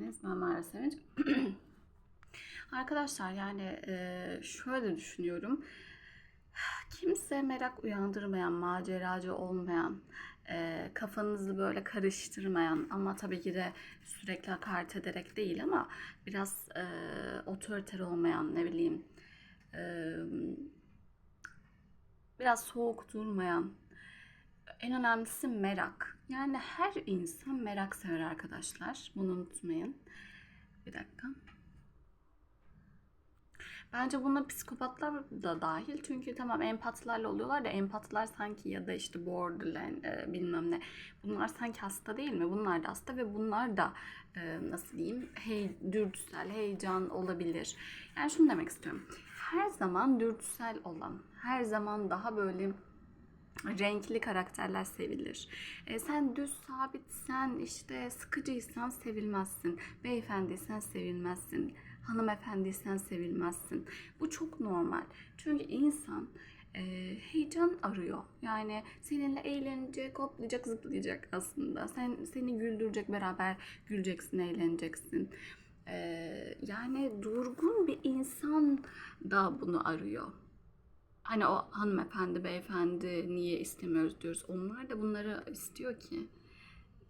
Ben Mara Sevinç. Arkadaşlar yani e, şöyle düşünüyorum. Kimse merak uyandırmayan, maceracı olmayan, e, kafanızı böyle karıştırmayan ama tabii ki de sürekli hakaret ederek değil ama biraz e, otoriter olmayan ne bileyim e, biraz soğuk durmayan en önemlisi merak. Yani her insan merak sever arkadaşlar. Bunu unutmayın. Bir dakika. Bence buna psikopatlar da dahil. Çünkü tamam empatlarla oluyorlar da empatlar sanki ya da işte borderline e, bilmem ne. Bunlar sanki hasta değil mi? Bunlar da hasta ve bunlar da e, nasıl diyeyim hey, dürtüsel, heyecan olabilir. Yani şunu demek istiyorum. Her zaman dürtüsel olan, her zaman daha böyle renkli karakterler sevilir. E, sen düz sabitsen işte sıkıcıysan sevilmezsin. Beyefendiysen sevilmezsin. Hanımefendiysen sevilmezsin. Bu çok normal. Çünkü insan e, heyecan arıyor. Yani seninle eğlenecek, hoplayacak, zıplayacak aslında. Sen seni güldürecek, beraber güleceksin, eğleneceksin. E, yani durgun bir insan da bunu arıyor. Hani o hanımefendi, beyefendi niye istemiyoruz diyoruz. Onlar da bunları istiyor ki.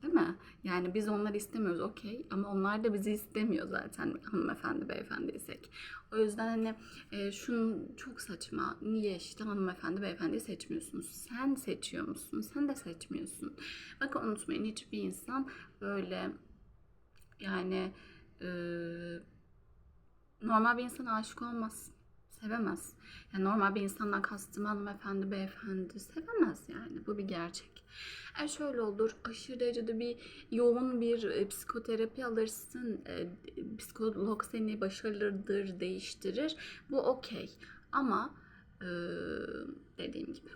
Değil mi? Yani biz onları istemiyoruz okey ama onlar da bizi istemiyor zaten hanımefendi, beyefendiysek. O yüzden hani e, şunun çok saçma. Niye işte hanımefendi, beyefendiyi seçmiyorsunuz? Sen seçiyor musun? Sen de seçmiyorsun. Bakın unutmayın hiçbir insan böyle yani e, normal bir insana aşık olmaz sevemez. Yani normal bir insandan kastım hanımefendi, beyefendi sevemez yani. Bu bir gerçek. Eğer şöyle olur, aşırı derecede bir yoğun bir e, psikoterapi alırsın, e, psikolog seni başarılıdır, değiştirir. Bu okey. Ama e, dediğim gibi